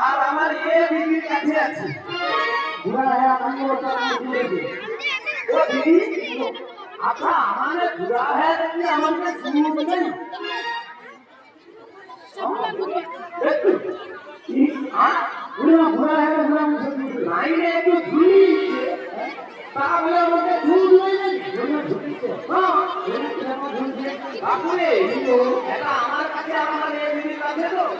আর আমার আছে বুড়া হ্যাঁ আমি বলতে আমি দিয়েছি ও দিদি আমাদের বুড়া দেখি আমাকে সুযোগ নেই বুড়া হ্যাঁ বুড়া মুখে দিয়েছি নাই রে একটু ধুলি তাহলে আমাকে দুধ নেই বুড়িমা ঝুঁকিছে হ্যাঁ বুড়িমা কীরকম ঝুঁকছে বাপুরে এটা আমার কাছে আমার এ দিদির কাছে তো আমি দুধটা ঝুলা ঝুলা তো বুড়িমা হ্যাঁ না আমি আমার আইকে হ্যাঁ দেখো তোমার বলুন এর জন্য দেখ আমাদের আগে তো বাজারে তাহলে দেখো হ্যাঁ বুড়িমা তো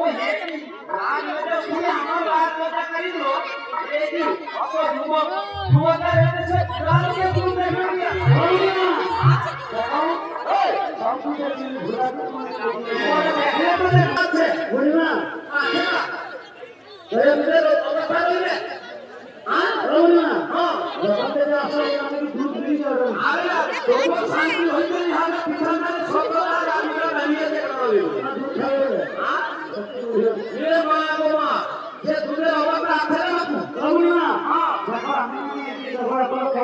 এবার দেখো কি হয়েছে এবার দেখো বুড়িমা ও হে আজ ওটা শুনে আমার বাদ কথা করি তো এই যে অত যুবক যুবকরা এসে পুরানোকে দুধ দেখে দিয়া বুড়িমা দেখো এই সবকিছু ঝুলা ওটা দেখলে তো দেখাচ্ছে বুড়িমা আচ্ছা এই বুঝে অবস্থা রইলে হ্যাঁ বুড়িমা হ্যাঁ যখন থেকে আসলে আমি দুধ দিয়ে যাবেন আরে তোর শান্তি হইতে ইহার পিছনে ছোট আর আমি দাঁড়িয়ে দেখতে পারি দুধ খাবে হ্যাঁ এ মা গো মা যে দুধের অবস্থা আছে না বুড়িমা হ্যাঁ দেখো আমি দেখো এখন খাইছা খাই চলে এলি আমি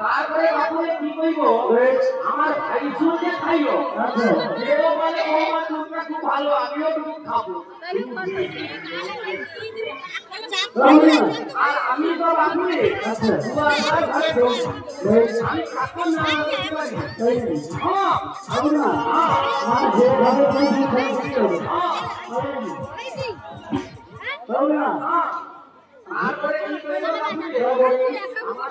তারপরে বাপুরে কি কইব আমার ভাই সুরকে খাইও আচ্ছা। যেও বলে বৌমা দুধটা খুব ভালো আমিও দুধ খাব। আর আমি তো বাপুরে আচ্ছা। আমার ঘরে আমি থাকতাম না হ্যাঁ মা হ্যাঁ বুড়িমা হ্যাঁ তারপরে কি কইব বাপুরে আমার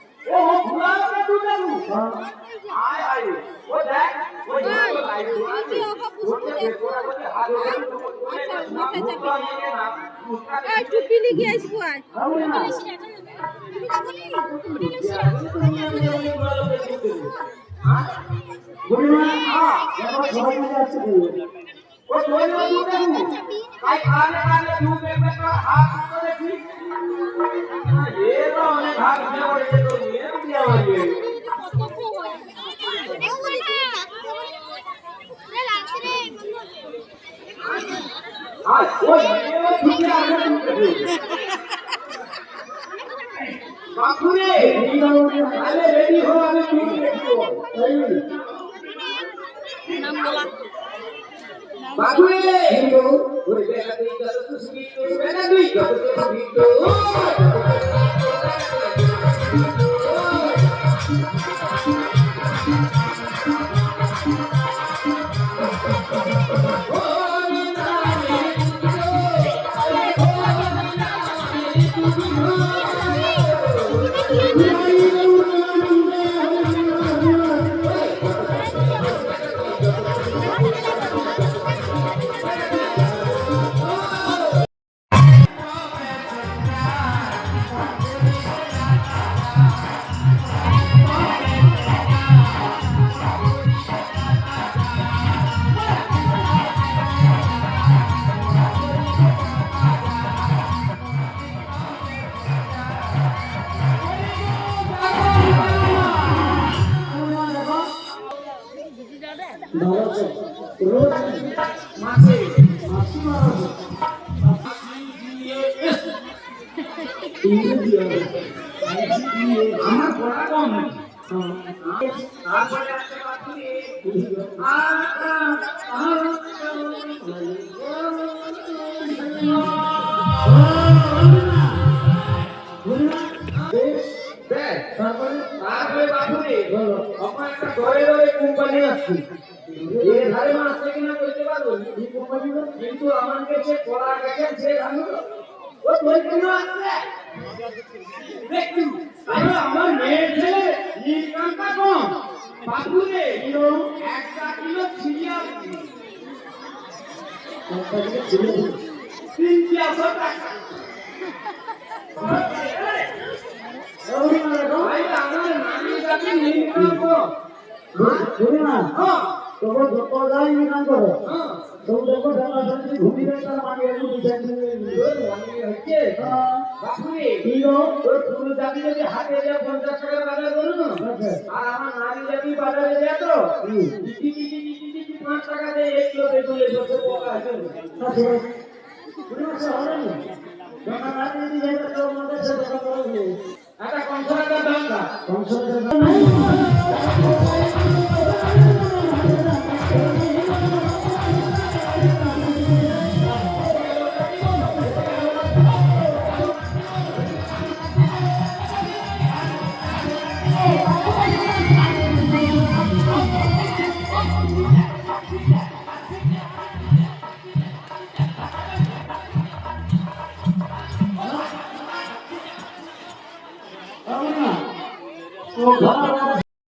ও দেখবি হ্যাঁ আয় আয়। ও দেখ ও করে টুপি লিখে আসব আজ ও আই হাত এ তো অনেক ভাগ দিয়ে পড়েছে তো বাপুরে আরে রেডি হো আমি ঠিক দেখব বাপুরে ওরে বেটা তুই কত তো সুবিধ তো বেটা তুই কত তো সুবিধ রোজ মাসে আমার পড়া কম তারপরে তারপরে আমার একটা কোম্পানি আসছে। এ ধারে মাস থেকে না করতে পারব? এই কোম্পানিটা কিন্তু আমার কাছে পড়া গেছে সে জানো ও তোর কেন আসছে দেখুন আরে আমার মেয়ের ছেলে ইনকামটা কম। বাবুরে কিলো একটা কিলো সিরিয়াল তিন চারশো টাকা। ওই আমার নানি কাছে ইনকাম কম শুনি না। হ্যাঁ। তখন যত যাই ইনকাম করো হ্যাঁ তো দেখো দেখা যাচ্ছে ঘুমি দেয় তার মানে একটু বিচার হচ্ছে বাবুরে কি গো? তোর পুরো জাতি যদি হাটে যায় পঞ্চাশ টাকা বাজার করো না? আর আমার নারী জাতি বাজারে যায় তো? টিটি টিটি টিটি টিটি পাঁচ টাকা দিয়ে এক কিলো বেগুন এসে তো পোকা আছে। একটা কনসার্টের দাম না